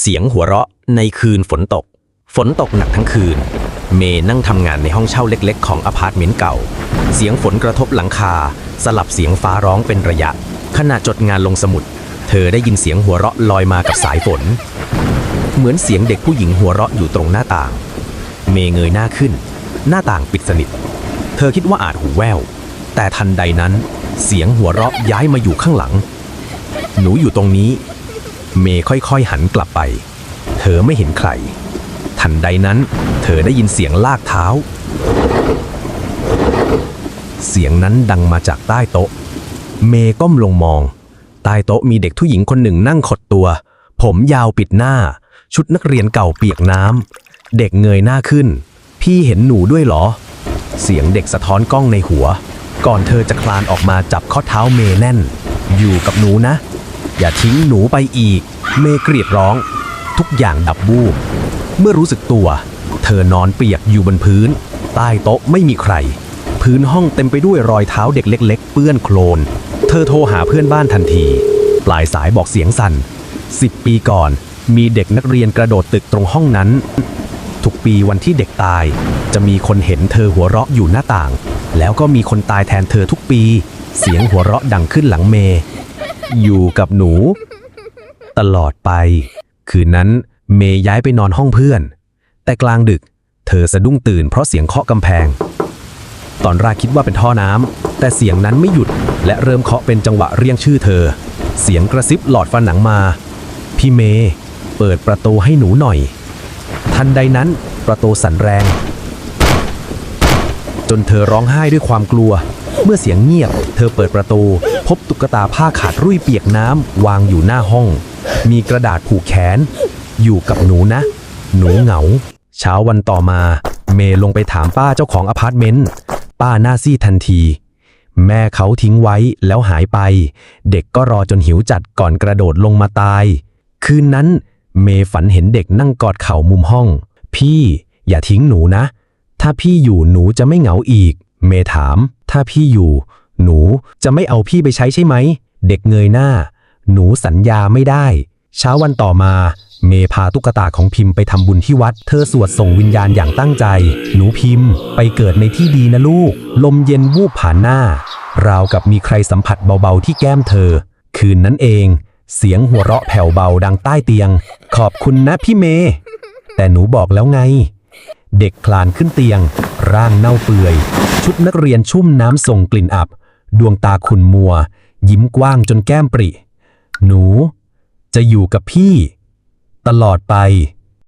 เสียงหัวเราะในคืนฝนตก ฝนตกหนักทั้งคืน เมย์นั่งทำงานในห้องเช่าเล็กๆ ของอพาร์ตเมนต์เก่า เสียงฝนกระทบหลังคา สลับเสียงฟ้าร้องเป็นระยะ ขณะจดงานลงสมุด เธอได้ยินเสียงหัวเราะลอยมากับสายฝน เหมือนเสียงเด็กผู้หญิงหัวเราะอยู่ตรงหน้าต่าง เมย์เงยหน้าขึ้น หน้าต่างปิดสนิท เธอคิดว่าอาจหูแว่ว แต่ทันใดนั้น เสียงหัวเราะย้ายมาอยู่ข้างหลัง หนูอยู่ตรงนี้ เมย์ค่อยๆหันกลับไป เธอไม่เห็นใคร ทันใดนั้น เธอได้ยินเสียงลากเท้า เสียงนั้นดังมาจากใต้โต๊ะ เมย์ก้มลงมอง ใต้โต๊ะมีเด็กผู้หญิงคนหนึ่งนั่งขดตัว ผมยาวปิดหน้า ชุดนักเรียนเก่าเปียกน้ำ เด็กเงยหน้าขึ้น พี่เห็นหนูด้วยเหรอ เสียงเด็กสะท้อนกล้องในหัว ก่อนเธอจะคลานออกมาจับข้อเท้าเมย์แน่น อยู่กับหนูนะ อย่าทิ้งหนูไปอีก เมกรีดร้อง ทุกอย่างดับบูบเมื่อรู้สึกตัว เธอนอนเปียกอยู่บนพื้น ใต้โต๊ะไม่มีใคร พื้นห้องเต็มไปด้วยรอยเท้าเด็กเล็ก ๆ เปื้อนโคลน เธอโทรหาเพื่อนบ้านทันที ปลายสายบอกเสียงสั่นสิบปีก่อน มีเด็กนักเรียนกระโดดตึกตรงห้องนั้น ทุกปีวันที่เด็กตาย จะมีคนเห็นเธอหัวเราะอยู่หน้าต่าง แล้วก็มีคนตายแทนเธอทุกปี เสียงหัวเราะดังขึ้นหลังเม อยู่กับหนู ตลอดไป คืนนั้นเมย์ย้ายไปนอนห้องเพื่อน แต่กลางดึก เธอสะดุ้งตื่นเพราะเสียงเคาะกำแพง ตอนแรกคิดว่าเป็นท่อน้ำแต่เสียงนั้นไม่หยุด และเริ่มเคาะเป็นจังหวะเรียกชื่อเธอ เสียงกระซิบหลอดฟันหนังมา พี่เมย์เปิดประตูให้หนูหน่อย ทันใดนั้นประตูสั่นแรง จนเธอร้องไห้ด้วยความกลัว เมื่อเสียงเงียบ เธอเปิดประตู พบตุ๊กตาผ้าขาดรุ่ยเปียกน้ำวางอยู่หน้าห้อง มีกระดาษผูกแขน อยู่กับหนูนะ หนูเหงา เช้าวันต่อมา เมย์ลงไปถามป้าเจ้าของอพาร์ตเมนต์ ป้าหน้าซีดทันที แม่เขาทิ้งไว้แล้วหายไป เด็กก็รอจนหิวจัดก่อนกระโดดลงมาตาย คืนนั้น เมย์ฝันเห็นเด็กนั่งกอดเข่ามุมห้อง พี่ อย่าทิ้งหนูนะ ถ้าพี่อยู่หนูจะไม่เหงาอีก เมย์ถาม ถ้าพี่อยู่ หนูจะไม่เอาพี่ไปใช้ใช่ไหม เด็กเงยหน้า หนูสัญญาไม่ได้ เช้าวันต่อมา เมพาตุ๊กตาของพิมพ์ไปทำบุญที่วัด เธอสวดส่งวิญญาณอย่างตั้งใจ หนูพิมพ์ ไปเกิดในที่ดีนะลูก ลมเย็นวูบผ่านหน้า ราวกับมีใครสัมผัสเบาๆที่แก้มเธอ คืนนั้นเอง เสียงหัวเราะแผ่วเบาดังใต้เตียง ขอบคุณนะพี่เม แต่หนูบอกแล้วไง เด็กคลานขึ้นเตียง ร่างเน่าเปื่อย ชุดนักเรียนชุ่มน้ำส่งกลิ่นอับ ดวงตาขุ่นมัว ยิ้มกว้างจนแก้มปริ หนู จะอยู่กับพี่ ตลอดไป